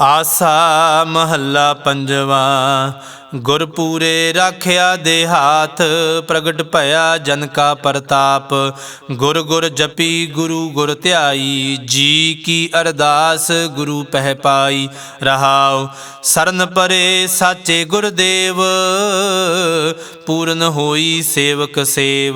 ਆਸਾ ਮਹੱਲਾ ਪੰਜਵਾ ਗੁਰਪੂਰੇ ਰਾਖਿਆ ਦੇ ਹਾਥ, ਪ੍ਰਗਟ ਭਇਆ ਜਨ ਕਾ ਪ੍ਰਤਾਪ। ਗੁਰ ਗੁਰ ਜਪੀ ਗੁਰੂ ਗੁਰ ਧਿਆਈ, ਜੀ ਕੀ ਅਰਦਾਸ ਗੁਰੂ ਪਹਿ ਪਾਈ। ਰਹਾਉ, ਸਰਨ ਪਰੇ ਸਾਚੇ ਗੁਰਦੇਵ, ਪੂਰਨ ਹੋਈ ਸੇਵਕ ਸੇਵ।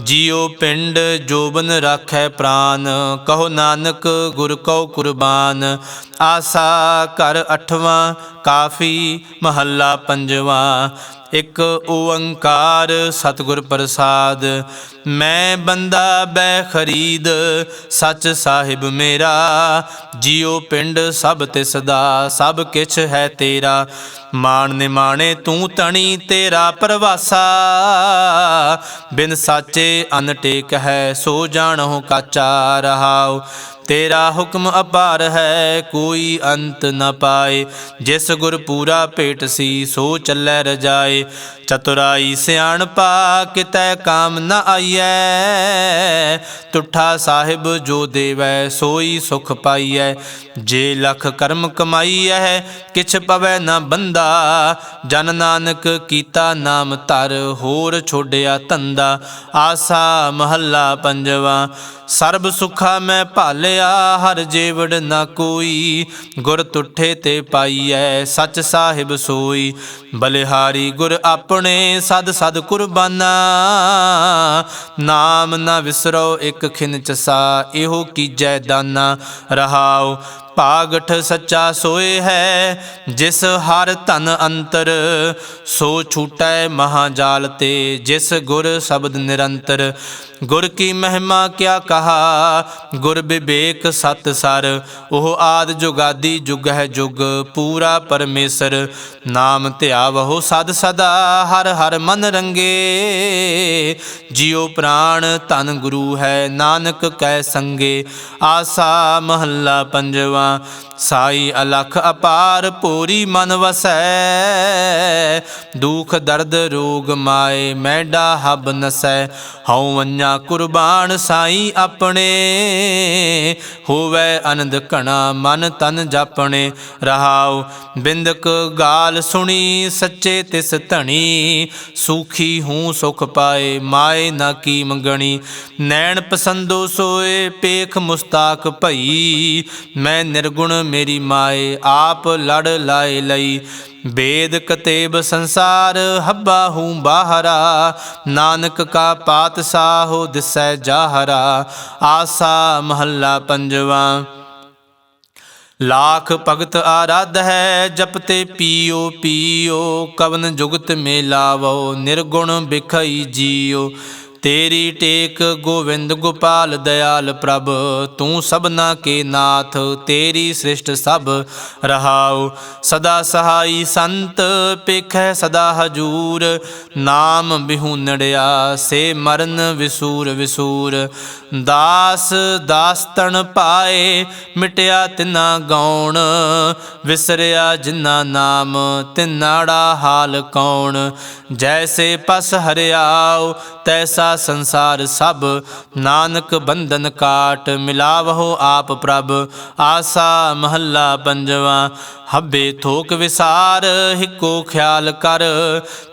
ਜਿਉ ਪਿੰਡ ਜੋਬਨ ਰਾਖੈ ਪ੍ਰਾਨ, ਕਹੋ ਨਾਨਕ ਗੁਰ ਕਉ ਕੁਰਬਾਨ। ਆਸਾ ਕਰ ਅਠਵਾਂ, ਕਾਫੀ ਮਹੱਲਾ ਪੰਜਵਾ, ਇੱਕ ਓੰਕਾਰ ਸਤਿਗੁਰ ਪ੍ਰਸਾਦ। ਮੈਂ ਬੰਦਾ ਬੈ ਖਰੀਦ, ਸੱਚ ਸਾਹਿਬ ਮੇਰਾ। ਜਿਉ ਪਿੰਡ ਸਭ ਤਿਸ ਦਾ ਸਭ ਕਿਛ ਹੈ ਤੇਰਾ। ਮਾਣ ਨਿਮਾਣੇ ਤੂੰ ਤਣੀ ਤੇਰਾ ਪ੍ਰਵਾਸਾ। ਬਿਨ ਸਾਚੇ ਅਨ ਟੇਕ ਹੈ, ਸੋ ਜਾਣੋ ਕਾਚਾ ਰਹਾਉ। ਤੇਰਾ ਹੁਕਮ ਅਪਾਰ ਹੈ, ਕੋਈ ਅੰਤ ਨ ਪਾਏ। ਜਿਸ ਗੁਰ ਪੂਰਾ ਭੇਟ ਸੀ, ਸੋ ਚੱਲੈ ਰਜਾਏ। ਚਤੁਰਾਈ ਸਿਆਣ ਪਾ, ਕਿਤੈ ਕਾਮ ਨ ਆਈਐ। ਤੁਠਾ ਸਾਹਿਬ ਜੋ ਦੇਵੈ, ਸੋਈ ਸੁਖ ਪਾਈਐ। ਜੇ ਲਖ ਕਰਮ ਕਮਾਈਐ, ਕਿਛ ਪਵੈ ਨ ਬੰਦਾ ਜਨ ਨਾਨਕ ਕੀਤਾ ਨਾਮ ਧਰ, ਹੋਰ ਛੋੜਿਆ ਧੰਦਾ। ਆਸਾ ਮਹੱਲਾ ਪੰਜਵਾ, ਸਰਬ ਸੁਖਾ ਮੈਂ ਭਾਲਿਆ, ਹਰ ਜੀਵੜ ਨਾ ਕੋਈ। ਗੁਰ ਤੁਠੇ ਤੇ ਪਾਈਐ, ਸਚ ਸਾਹਿਬ ਸੋਈ। ਬਲਿਹਾਰੀ ਗੁਰ ਆਪਣੇ, ਸਦ ਸਦ ਕੁਰਬਾਨਾ। ਨਾਮ ਨਾ ਵਿਸਰੋ ਇੱਕ ਖਿਨ ਚਸਾ ਇਹੋ ਕੀਜੈ ਦਾਨਾ। ਰਹਾਓ ਭਾਗਠ ਸੱਚਾ ਸੋਏ ਹੈ, ਜਿਸ ਹਰ ਧਨ ਅੰਤਰ, ਸੋ ਛੂਟੈ ਮਹਾਜਾਲ ਤੇ, ਜਿਸ ਗੁਰ ਸ਼ਬਦ ਨਿਰੰਤਰ। ਗੁਰ ਕੀ ਮਹਿਮਾ ਕਿਆ ਕਹਾ, ਗੁਰ ਵਿਵੇਕ ਸਤ ਸਰ, ਉਹ ਆਦ ਜੁਗਾਦੀ ਜੁਗ ਹੈ ਜੁਗ, ਪੂਰਾ ਪਰਮੇਸ਼ਰ। ਨਾਮ ਧਿਆਵਹੁ ਸਦ ਸਦਾ, ਹਰ ਹਰ ਮਨ ਰੰਗੇ। ਜਿਉ ਪ੍ਰਾਣ ਧਨ ਗੁਰੂ ਹੈ, ਨਾਨਕ ਕੈ ਸੰਗੇ। ਆਸਾ ਮਹੱਲਾ ਪੰਜਵਾ। ਸਾਈ ਅਲਖ ਅਪਾਰ ਪੂਰੀ ਮਨ ਵਸੈ। ਦੁਖ, ਦਰਦ, ਰੋਗ ਮਾਏ ਮੈਡਾ ਹਬ ਨਸੈ। ਹਉ ਵੰਨਾ ਕੁਰਬਾਨ ਸਾਈ ਆਪਣੇ। ਹੋਵੇ ਆਨੰਦ ਘਣਾ ਮਨ ਤਨ ਜਾਪਣੇ। ਰਹਾਉ ਬਿੰਦਕ ਗਾਲ ਸੁਣੀ ਸੱਚੇ ਤਿਸ ਧਣੀ। ਸੁਖੀ ਹੂੰ ਸੁਖ ਪਾਏ ਮਾਏ ਨਾ ਕੀ ਮੰਗਣੀ ਨੈਣ ਪਸੰਦੋ ਸੋਏ ਪੇਖ ਮੁਸਤਾਕ ਭਈ। ਮੈਂ ਨਿਰਗੁਣ ਮੇਰੀ ਮਾਏ, ਆਪ ਲੜ ਲਾਏ ਲਈ। ਵੇਦ ਕਤੇਬ ਸੰਸਾਰ, ਹੱਬਾ ਹੂੰ ਬਾਹਰਾ। ਨਾਨਕ ਕਾ ਪਾਤਸ਼ਾਹੋ ਦਿਸੈ ਜਾਹਰਾ। ਆਸਾ ਮਹੱਲਾ ਪੰਜਵਾ। ਲਾਖ ਭਗਤ ਆਰਾਧ ਹੈ ਜਪਤੇ ਪੀਓ ਪੀਓ। ਕਵਨ ਜੁਗਤ ਮੇ ਲਾਵੋ ਨਿਰਗੁਣ ਬਿਖਈ ਜੀਓ। ਤੇਰੀ ਟੇਕ ਗੋਵਿੰਦ ਗੋਪਾਲ ਦਇਆਲ ਪ੍ਰਭ, ਤੂੰ ਸਭਨਾ ਕੇ ਨਾਥ, ਤੇਰੀ ਸ੍ਰਿਸ਼ਟ ਸਭ ਰਹਾਉ। ਸਦਾ ਸਹਾਈ ਸੰਤ ਪੇਖੈ ਸਦਾ ਹਜੂਰ, ਨਾਮ ਬਿਹੂਨੜਿਆ ਸੇ ਮਰਨ ਵਿਸੂਰ ਵਿਸੂਰ। ਦਾਸ ਦਾਸਤਣ ਪਾਏ, ਮਿਟਿਆ ਤਿਨਾ ਗਾਉਣ ਵਿਸਰਿਆ ਜਿਨਾ ਨਾਮ, ਤਿਨਾੜਾ ਹਾਲ ਕੌਣ। ਜੈਸੇ ਪਸ ਹਰਿਆਉ, ਤੈਸਾ ਸੰਸਾਰ ਸਭ, ਨਾਨਕ ਬੰਧਨ ਕਾਟ, ਮਿਲਾਵਹੁ ਆਪ ਪ੍ਰਭ, ਆਸਾ ਮਹੱਲਾ ਪੰਜਵਾ। ਹੱਬੇ ਥੋਕ ਵਿਸਾਰ, ਹਿੱਕੋ ਖਿਆਲ ਕਰ,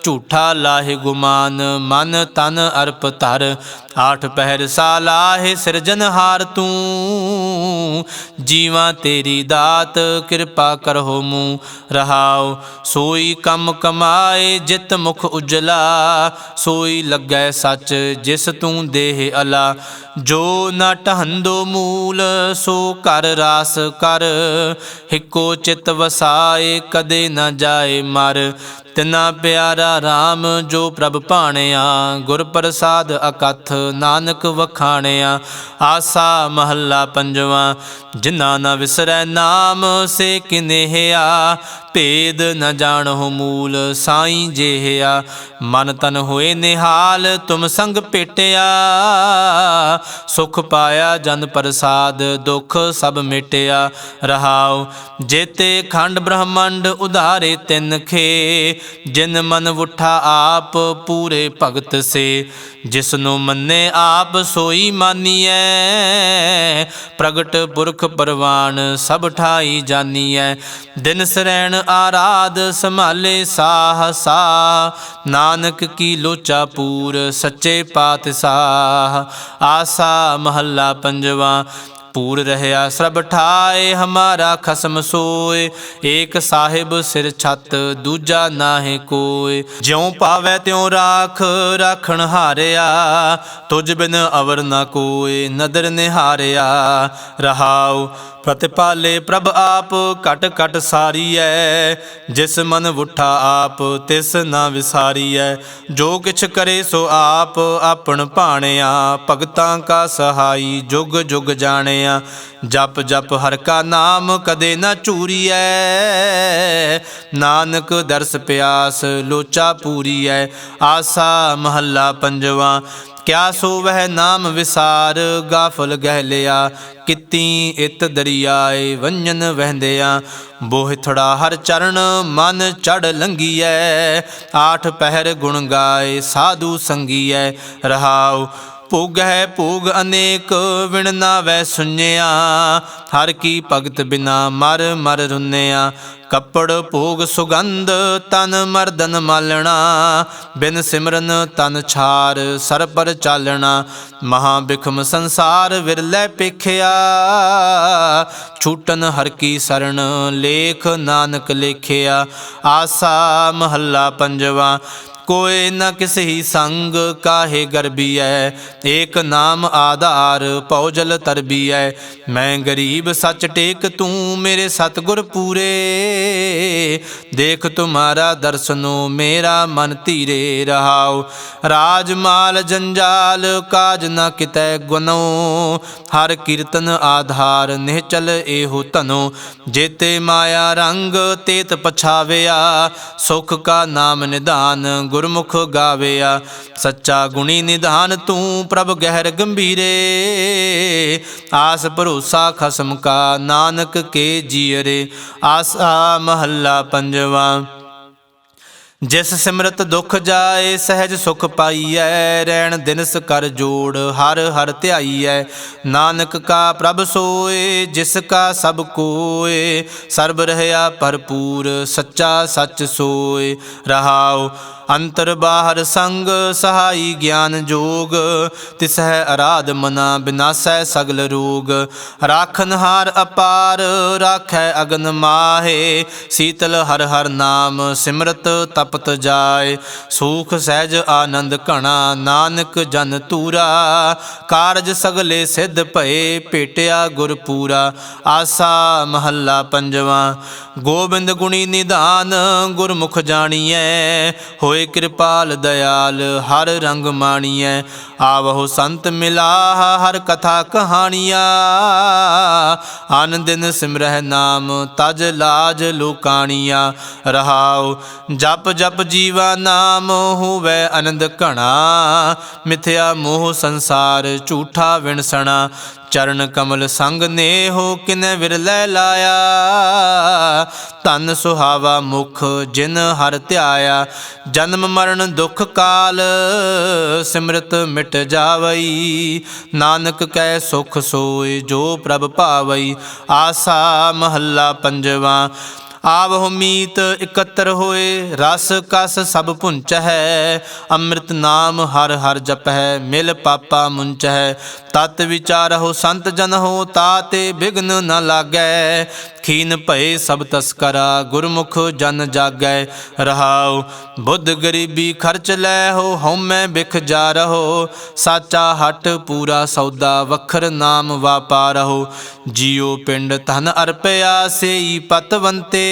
ਝੂਠਾ ਲਾਹੇ ਗੁਮਾਨ, ਮਨ ਤਨ ਅਰਪ ਧਰ। ਆਠ ਪਹਿਰ ਸਾਲਾਹੇ ਸਿਰਜਨਹਾਰ ਤੂੰ, ਜੀਵਾਂ ਤੇਰੀ ਦਾਤ ਕਿਰਪਾ ਕਰਹੁ ਮੂੰ। ਰਹਾਉ, ਸੋਈ ਕੰਮ ਕਮਾਏ ਜਿਤ ਮੁਖ ਉਜਲਾ, ਸੋਈ ਲੱਗੈ ਸੱਚ ਜਿਸ ਤੂੰ ਦੇਹ ਅਲਾ, ਜੋ ਨਾ ਟਹੰਦੋ ਮੂਲ, ਸੋ ਕਰ ਰਾਸ ਕਰ। ਹਿੱਕੋ ਚਿਤ ਵਸਾਏ, ਕਦੇ ਨਾ ਜਾਏ ਮਰ। ਤਿਨਾ ਪਿਆਰਾ RAM ਜੋ ਪ੍ਰਭ ਭਾਣਿਆ, ਗੁਰ ਪ੍ਰਸਾਦ ਅਕਥ ਨਾਨਕ ਵਖਾਣਿਆ। ਆਸਾ ਮਹੱਲਾ ਪੰਜਵਾ, ਜਿਨ੍ਹਾਂ ਨਾ ਵਿਸਰੈ ਨਾਮ, ਸੇ ਕਿਨੇਹਿਆ। ਭੇਦ ਨ ਜਾਣਹੁ ਮੂਲ ਸਾਈਂ ਜਿਹਿਆ, ਮਨ ਤਨ ਹੋਏ ਨਿਹਾਲ ਤੁਮ ਸੰਗ ਭੇਟਿਆ। ਸੁਖ ਪਾਇਆ ਜਨ ਪ੍ਰਸਾਦ, ਦੁਖ ਸਭ ਮਿਟਿਆ। ਰਹਾਉ ਜੇਤੇ ਖੰਡ ਬ੍ਰਹਮੰਡ ਉਧਾਰੇ ਤਿੰਨ ਖੇ, ਜਿਨ ਮਨ ਉਠਾ ਆਪ ਪੂਰੇ ਭਗਤ ਸੇ। ਜਿਸ ਨੂੰ ਮੰਨੇ ਆਪ ਸੋਈ ਮਾਨੀਐ, ਪ੍ਰਗਟ ਪੁਰਖ ਪਰਵਾਨ ਸਭ ਠਾਈ ਜਾਨੀਐ। ਦਿਨ ਸਰੈਣ ਆਰਾਧ ਸੰਭਾਲੇ ਸਾਹ ਸਾਹ ਨਾਨਕ ਕੀ ਲੋਚਾ ਪੂਰ ਸੱਚੇ ਪਾਤਸ਼ਾਹ। ਆਸਾ ਮਹੱਲਾ ਪੰਜਵਾ ਪੂਰ ਰਹਿਆ ਸਰਬ ਠਾਏ, ਹਮਾਰਾ ਖਸਮ ਸੋਏ। ਏਕ ਸਾਹਿਬ ਸਿਰ ਛਤ, ਦੂਜਾ ਨਾਹੀ ਕੋਏ। ਜਿਉ ਪਾਵੈ ਤਿਉ ਰਾਖ, ਰਾਖਣ ਹਾਰਿਆ। ਤੁਝ ਬਿਨ ਅਵਰ ਨਾ ਕੋਏ, ਨਦਰ ਨਿਹਾਰਿਆ। ਰਹਾਉ, ਪ੍ਰਤਿਪਾਲੇ ਪ੍ਰਭ ਆਪ, ਘਟ ਘਟ ਸਾਰੀਐ। ਜਿਸ ਮਨ ਉਠਾ ਆਪ, ਤਿਸ ਨਾ ਵਿਸਾਰੀਐ। ਜੋ ਕਿਛ ਕਰੇ ਸੋ ਆਪ, ਆਪਣ ਭਾਣਿਆ। ਭਗਤਾਂ ਕਾ ਸਹਾਈ, ਜੁਗ ਜੁਗ ਜਾਣਿਆ। ਜਪ ਜਪ ਹਰ ਕਾ ਨਾਮ ਕਦੇ ਨਾ ਚੂਰੀਐ। ਨਾਨਕ ਦਰਸ ਪਿਆਸ ਲੋਚਾ ਪੂਰੀਐ। ਆਸਾ ਮਹੱਲਾ ਪੰਜਵਾ। ਕਿਆ ਸੋ ਵਹਿ ਨਾਮ ਵਿਸਾਰ, ਗਾਫਲ ਗਹਿ ਲਿਆ। ਕਿਤੀ ਇਤ ਦਰਿਆਏ ਵੰਜਨ ਵਹਿੰਦਿਆ। ਬੋਹਿਥੜਾ ਹਰ ਚਰਨ ਮਨ ਚੜ ਲੰਗੀਐ। ਆਠ ਪਹਿਰ ਗੁਣ ਗਾਏ ਸਾਧੂ ਸੰਗੀਐ। ਰਹਾਉ ਭੁਗ ਹੈ ਭੋਗ ਅਨੇਕ, ਵਿਣ ਨਾ ਵੈ ਸੁਨਿਆ ਹਰ ਕੀ ਭਗਤ ਬਿਨਾ ਮਰ ਮਰ ਰੁੰਨਿਆ ਕੱਪੜ ਭੋਗ ਸੁਗੰਧ ਤਨ ਮਰਦਨ ਮਾਲਣਾ, ਬਿਨ ਸਿਮਰਨ ਤਨ ਛਾਰ ਸਰ ਪਰ ਚਾਲਣਾ ਮਹਾ ਬਿਖਮ ਸੰਸਾਰ ਵਿਰਲੇ ਪੇਖਿਆ ਛੂਟਨ ਹਰ ਕੀ ਸਰਣ ਲੇਖ ਨਾਨਕ ਲੇਖਿਆ, ਆਸਾ ਮਹੱਲਾ ਪੰਜਵਾ, ਕੋਏ ਨ ਕਿਸਹੀ ਸੰਗ ਕਾਹੇ ਗਰਬੀਐ, ਏਕ ਨਾਮ ਆਧਾਰ ਪਉਜਲ ਤਰਬੀਐ, ਮੈਂ ਗਰੀਬ ਸੱਚ ਟੇਕ ਤੂੰ ਮੇਰੇ ਸਤਗੁਰ ਪੂਰੇ। ਦੇਖ ਤੁਮਾਰਾ ਦਰਸਨੋ ਮੇਰਾ ਮਨ ਧੀਰੇ ਰਹਾਓ ਰਾਜ ਮਾਲ ਜੰਜਾਲ ਕਾਜ ਨਾ ਕਿਤੈ ਗੁਨੋ ਹਰ ਕੀਰਤਨ ਆਧਾਰ ਨਿਹਚਲ ਇਹੋ ਧਨੋ। ਜੇਤੇ ਮਾਇਆ ਰੰਗ ਤੇਤ ਪਛਾਵਿਆ। ਸੁਖ ਕਾ ਨਾਮ ਨਿਧਾਨ ਗੁਰਮੁਖ ਗਾਵਿਆ। ਸੱਚਾ ਗੁਣੀ ਨਿਧਾਨ ਤੂੰ ਪ੍ਰਭ ਗਹਿਰ ਗੰਭੀਰੇ। ਆਸ ਭਰੋਸਾ ਖਸਮ ਕਾ ਨਾਨਕ ਕੇ ਜੀਅਰੇ। ਆਸਾ ਮਹੱਲਾ ਪੰਜਵਾਂ। ਜਿਸ ਸਿਮਰਤ ਦੁਖ ਜਾਏ, ਸਹਿਜ ਸੁਖ ਪਾਈਐ, ਰਹਿਣ ਦਿਨਸ ਕਰ ਜੋੜ, ਹਰ ਹਰ ਧਿਆਈਐ। ਨਾਨਕ ਕਾ ਪ੍ਰਭ ਸੋਏ, ਜਿਸ ਕਾ ਸਭ ਕੋਏ। ਸਰਬ ਰਹਿਆ ਭਰਪੂਰ, ਸੱਚਾ ਸੱਚ ਸੋਏ। ਰਹਾਉ ਅੰਤਰ ਬਾਹਰ ਸੰਗ ਸਹਾਈ ਗਿਆਨ ਜੋਗ, ਤਿਸਹਿ ਅਰਾਧ ਮਨਾ ਬਿਨਾਸੈ ਸਗਲ ਰੋਗ। ਰਾਖਨ ਹਾਰ ਅਪਾਰ ਰਾਖੈ ਅਗਨ ਮਾਹੇ, ਸੀਤਲ ਹਰ ਹਰ ਨਾਮ ਸਿਮਰਤ ਤਪਤ ਜਾਏ। ਸੂਖ ਸਹਿਜ ਆਨੰਦ ਘਣਾ ਨਾਨਕ ਜਨ ਤੂਰਾ, ਕਾਰਜ ਸਗਲੇ ਸਿੱਧ ਭਏ ਭੇਟਿਆ ਗੁਰ ਪੂਰਾ। ਆਸਾ ਮਹੱਲਾ ਪੰਜਵਾ, ਗੋਬਿੰਦ ਗੁਣੀ ਨਿਧਾਨ ਗੁਰਮੁਖ ਜਾਣੀਐ, ਹੋਏ ਕਿਰਪਾਲ ਦਇਆਲ, ਹਰ ਰੰਗ ਮਾਣੀਐ। ਆਵਹੁ ਸੰਤ ਮਿਲਾਹ, ਹਰ ਕਥਾ ਕਹਾਣੀਆਂ। ਆਨੰਦਿਨ ਸਿਮਰਹਿ ਨਾਮ, ਤਜ ਲਾਜ ਲੋਕਾਣੀਆਂ। ਰਹਾਉ ਜਪ ਜਪ ਜੀਵਾ ਨਾਮ, ਹੋਵੇ ਆਨੰਦ ਘਣਾ। ਮਿਥਿਆ ਮੋਹ ਸੰਸਾਰ, ਝੂਠਾ ਵਿਣਸਣਾ। ਚਰਨ ਕਮਲ ਸੰਗ ਨੇਹੋ, ਕਿਨੇ ਵਿਰਲੇ ਲਾਇਆ। ਧਨ ਸੁਹਾਵਾ ਮੁਖ, ਜਿਨ ਹਰ ਧਿਆਇਆ। ਜਨਮ ਮਰਨ ਦੁਖ ਕਾਲ, ਸਿਮਰਤ ਮਿਟ ਜਾਵਈ। ਨਾਨਕ ਕੈ ਸੁਖ ਸੋਏ ਜੋ ਪ੍ਰਭ ਭਾਵਈ ਆਸਾ ਮਹੱਲਾ ਪੰਜਵਾ ਆਵਹੁ ਮੀਤ ਇਕੱਤਰ ਹੋਏ, ਰਸ ਕਸ ਸਭ ਪੁੰਚ ਹੈ ਅੰਮ੍ਰਿਤ ਨਾਮ ਹਰ ਹਰ ਜਪ ਹੈ ਮਿਲ ਪਾਪਾ ਮੁੰਚ ਹੈ ਤਤ ਵਿਚਾਰਹੁ ਸੰਤ ਜਨ ਹੋ ਤਾਤੇ ਬਿਗਨ ਨ ਲਾਗੈ। ਖੀਨ ਭਏ ਸਭ ਤਸਕਰਾ ਗੁਰਮੁਖ ਜਨ ਜਾਗੈ। ਰਹਾਉ, ਬੁੱਧ ਗਰੀਬੀ ਖਰਚ ਲੈ ਹੋ, ਹਉਮੈ ਬਿਖ ਜਾ ਰਹੋ। ਸਾਚਾ ਹਟ ਪੂਰਾ ਸੌਦਾ, ਵਖਰ ਨਾਮ ਵਾਪਾਰਹੁ ਜੀਉ ਪਿੰਡ ਧਨ ਅਰਪਿਆ, ਸੇਈ ਪਤਵੰਤੇ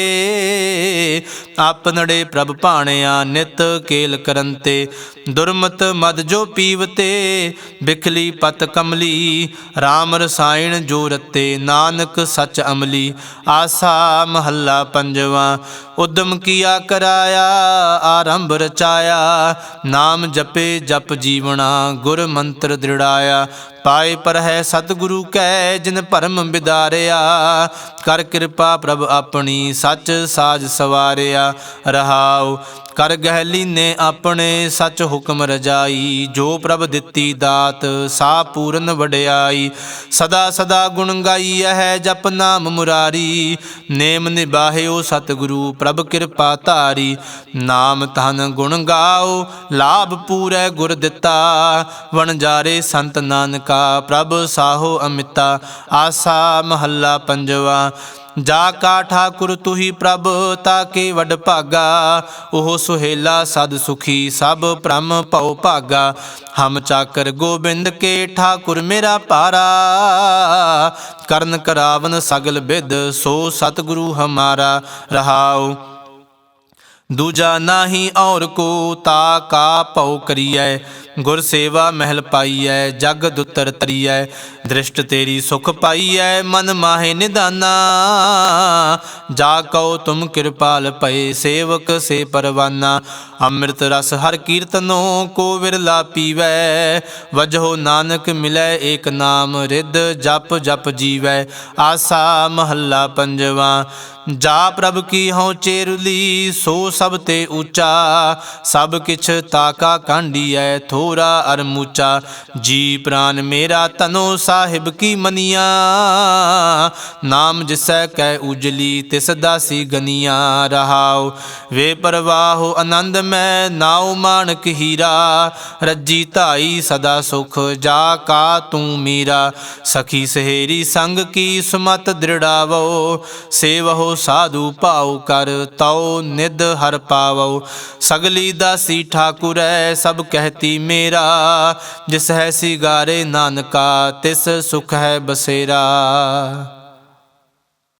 ਆਪਨੜੇ ਪ੍ਰਭ ਭਾਣਿਆ, ਨਿਤ ਕੇਲ ਕਰੰਤੇ ਦੁਰਮਤ ਮਦ ਜੋ ਪੀਵਤੇ, ਬਿਖਲੀ ਪਤ ਕਮ ਅਮਲੀ RAM ਰਸਾਇਣ ਜੋ ਰਤੇ ਨਾਨਕ ਸਚ ਅਮਲੀ। ਆਸਾ ਮਹੱਲਾ ਪੰਜਵਾ, ਉਦਮ ਕੀਆ ਕਰਾਇਆ, ਆਰੰਭ ਰਚਾਇਆ। ਨਾਮ ਜਪੇ ਜਪ ਜੀਵਣਾ, ਗੁਰ ਮੰਤਰ ਦ੍ਰਿੜਾਇਆ। ਪਾਏ ਪਰ ਹੈ ਸਤਿਗੁਰੂ ਕੈ, ਜਿਨ ਭਰਮ ਬਿਦਾਰਿਆ। ਕਰ ਕਿਰਪਾ ਪ੍ਰਭ ਆਪਣੀ, ਸੱਚ ਸਾਜ ਸਵਾਰਿਆ। ਰਹਾਉ, ਕਰ ਗਹਿਲੀ ਨੇ ਆਪਣੇ, ਸੱਚ ਹੁਕਮ ਰਜਾਈ। ਜੋ ਪ੍ਰਭ ਦਿੱਤੀ ਦਾਤ, ਸਾ ਪੂਰਨ ਵਡਿਆਈ, ਸਦਾ ਸਦਾ ਗੁਣ ਗਾਈ ਹੈ ਜਪ ਨਾਮ ਮੁਰਾਰੀ। ਨੇਮ ਨਿਬਾਹਿਓ ਸਤਿਗੁਰੂ, ਪ੍ਰਭ ਕਿਰਪਾ ਧਾਰੀ। ਨਾਮ ਧਨ ਗੁਣ ਗਾਓ, ਲਾਭ ਪੂਰੈ ਗੁਰ ਦਿੱਤਾ। ਵਣਜਾਰੇ ਸੰਤ ਨਾਨਕਾ, ਪ੍ਰਭ ਸਾਹੋ ਅਮਿਤਾ। ਆਸਾ ਮਹੱਲਾ ਪੰਜਵਾ। ਜਾ ਕਾ ਠਾਕੁਰ ਤੁਹੀ ਪ੍ਰਭ, ਤਾਕੇ ਵਡ ਭਾਗਾ। ਉਹ ਸੁਹੇਲਾ ਸਦ ਸੁਖੀ, ਸਭ ਭ੍ਰਮ ਭਉ ਭਾਗਾ। ਹਮ ਚਾਕਰ ਗੋਬਿੰਦ ਕੇ ਠਾਕੁਰ ਮੇਰਾ ਪਾਰਾ। ਕਰਨ ਕਰਾਵਨ ਸਗਲ ਵਿਦ ਸੋ ਸਤਿਗੁਰੂ ਹਮਾਰਾ। ਰਹਾਉ, ਦੂਜਾ ਨਾਹੀ ਔਰ ਕੋ, ਤਾ ਕਾ ਭਉ ਕਰੀਐ। ਗੁਰ ਸੇਵਾ ਮਹਿਲ ਪਾਈਐ, ਜਗ ਦੁਤਰ ਤਰੀਐ। ਦ੍ਰਿਸ਼ਟ ਤੇਰੀ ਸੁਖ ਐ ਮਨ ਮਾਹੇ ਨਿਦਾਨਾ। ਜਾ ਕਉ ਤੁਮ ਕਿਰਪਾਲ ਪਏ ਸੇਵਕ, ਸੇ ਪਰਵਾਨਾ। ਅੰਮ੍ਰਿਤ ਰਸ ਹਰ ਕੀਰਤਨੋ ਕੋ ਵਿਰਲਾ ਪੀਵੈ। ਵਜਹੋ ਨਾਨਕ ਮਿਲੈ ਏਕ ਨਾਮ ਰਿੱਧ, ਜਪ ਜਪ ਜੀਵੈ। ਆਸਾ ਮਹੱਲਾ ਪੰਜਵਾ, ਜਾ ਪ੍ਰਭ ਕੀ ਹਉ ਚੇਰਲੀ, ਸੋ ਸਭ ਤੇ ਉੱਚਾ। ਸਭ ਕਿਛ ਤਾਕਾ ਕਾਂਡੀਐ, ਥੋਰਾ ਅਰ ਮੂਚਾ ਜੀ ਪ੍ਰਾਨ ਮੇਰਾ ਤਨੋ ਸਾਹਿਬ ਕੀ ਮਨੀਆ? ਨਾਮ ਜਿਸੈ ਕੈ ਉਜਲੀ ਤਿਸ ਦਾਸੀ ਗਨੀਆਂ ਰਹਾਉ। ਵੇ ਪਰਵਾਹੋ ਆਨੰਦ ਮੈਂ ਨਾਉ ਮਾਨਕ ਹੀਰਾ। ਰੱਜੀ ਧਾਈ ਸਦਾ ਸੁਖ ਜਾ ਕਾ ਤੂੰ ਮੀਰਾ। ਸਖੀ ਸਹੇਰੀ ਸੰਗ ਕੀ ਸੁਮਤ ਦ੍ਰਿੜਾਵੋ। ਸੇਵਹੁ ਸਾਧੂ ਭਾਉ ਕਰ ਤਉ ਨਿਦ ਹਰ ਪਾਵੋ। ਸਗਲੀ ਦਾਸੀ ਠਾਕੁਰੈ ਸਭ ਕਹਿਤੀ ਮੇਰਾ। ਜਿਸ ਹੈ ਸਿਗਾਰੇ ਨਾਨਕਾ ਤਿਸ ਸੁਖ ਹੈ ਬਸੇਰਾ।